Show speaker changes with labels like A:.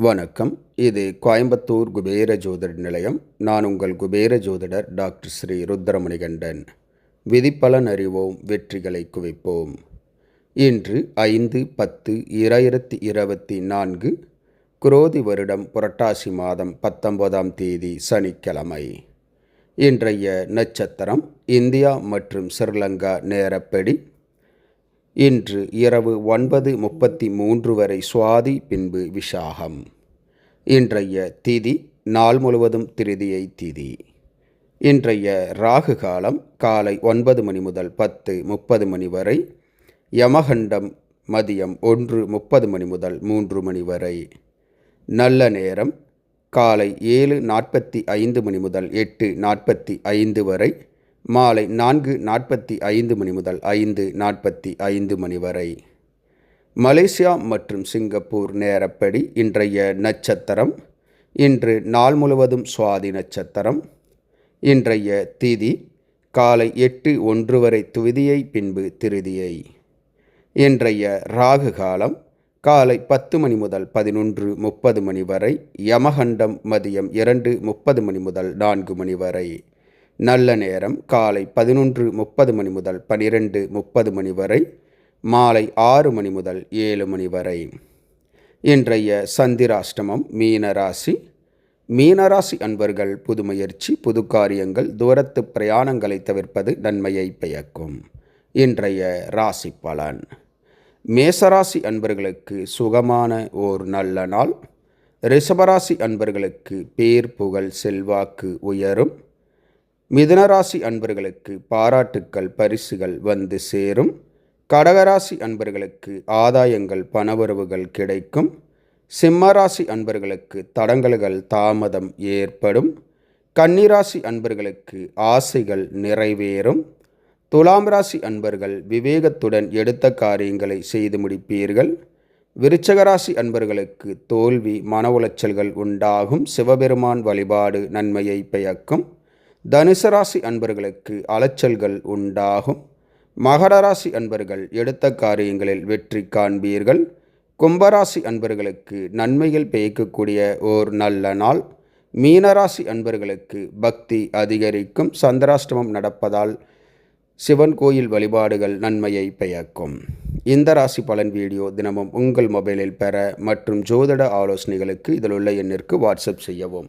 A: வணக்கம். இது கோயம்புத்தூர் குபேர ஜோதிட நிலையம். நான் உங்கள் குபேர ஜோதிடர் டாக்டர் ஸ்ரீ ருத்ரமணிகண்டன். விதிப்பலன் அறிவோம் வெற்றிகளை குவிப்போம். இன்று ஐந்து பத்து இரண்டாயிரத்தி இருபத்தி நான்கு குரோதி வருடம் புரட்டாசி மாதம் பத்தொன்பதாம் தேதி சனிக்கிழமை. இன்றைய நட்சத்திரம் இந்தியா மற்றும் ஸ்ரீலங்கா நேரப்படி இன்று இரவு ஒன்பது முப்பத்தி மூன்று வரை சுவாதி பின்பு விஷாகம் இன்றைய திதி நாள் முழுவதும் திருதியை திதி. இன்றைய ராகு காலம் காலை ஒன்பது மணி முதல் பத்து முப்பது மணி வரை. யமகண்டம் மதியம் ஒன்று முப்பது மணி முதல் மூன்று மணி வரை. நல்ல நேரம் காலை ஏழு நாற்பத்தி ஐந்து மணி முதல் எட்டு நாற்பத்தி ஐந்து வரை. மாலை நான்கு நாற்பத்தி ஐந்து மணி முதல் ஐந்து நாற்பத்தி ஐந்து மணி வரை. மலேசியா மற்றும் சிங்கப்பூர் நேரப்படி இன்றைய நட்சத்திரம் இன்று நாள் முழுவதும் சுவாதி நட்சத்திரம். இன்றைய திதி காலை எட்டு ஒன்று வரை துவிதியை பின்பு திருதியை. இன்றைய ராகு காலம் காலை பத்து மணி முதல் பதினொன்று முப்பது மணி வரை யமகண்டம் மதியம் இரண்டு முப்பது மணி முதல் நான்கு மணி வரை. நல்ல நேரம் காலை பதினொன்று முப்பது மணி முதல் பனிரெண்டு முப்பது மணி வரை மாலை ஆறு மணி முதல் ஏழு மணி வரை. இன்றைய சந்திராஷ்டமம் மீனராசி. மீனராசி அன்பர்கள் புது முயற்சி புது காரியங்கள் தூரத்து பிரயாணங்களை தவிர்ப்பது நன்மையை பயக்கும் இன்றைய ராசி பலன். மேசராசி அன்பர்களுக்கு சுகமான ஓர் நல்ல நாள். ரிஷபராசி அன்பர்களுக்கு பேர் புகழ் செல்வாக்கு உயரும். மிதுனராசி அன்பர்களுக்கு பாராட்டுக்கள் பரிசுகள் வந்து சேரும். கடகராசி அன்பர்களுக்கு ஆதாயங்கள் பணவரவுகள் கிடைக்கும். சிம்மராசி அன்பர்களுக்கு தடங்கல்கள் தாமதம் ஏற்படும். கன்னிராசி அன்பர்களுக்கு ஆசைகள் நிறைவேறும். துலாம் ராசி அன்பர்கள் விவேகத்துடன் எடுத்த காரியங்களை செய்து முடிப்பீர்கள். விருச்சகராசி அன்பர்களுக்கு தோல்வி மன உளைச்சல்கள் உண்டாகும். சிவபெருமான் வழிபாடு நன்மையை பயக்கும் தனுசு ராசி அன்பர்களுக்கு அலைச்சல்கள் உண்டாகும். மகர ராசி அன்பர்கள் எடுத்த காரியங்களில் வெற்றி காண்பீர்கள். கும்பராசி அன்பர்களுக்கு நன்மைகள் பெய்க்கக்கூடிய ஓர் நல்ல நாள். மீனராசி அன்பர்களுக்கு பக்தி அதிகரிக்கும். சந்திராஷ்டமம் நடப்பதால் சிவன் கோயில் வழிபாடுகள் நன்மையை பெயக்கும் இந்த ராசி பலன் வீடியோ தினமும் உங்கள் மொபைலில் பெற மற்றும் ஜோதிட ஆலோசனைகளுக்கு இதில் உள்ள எண்ணிற்கு வாட்ஸ்அப் செய்யவும்.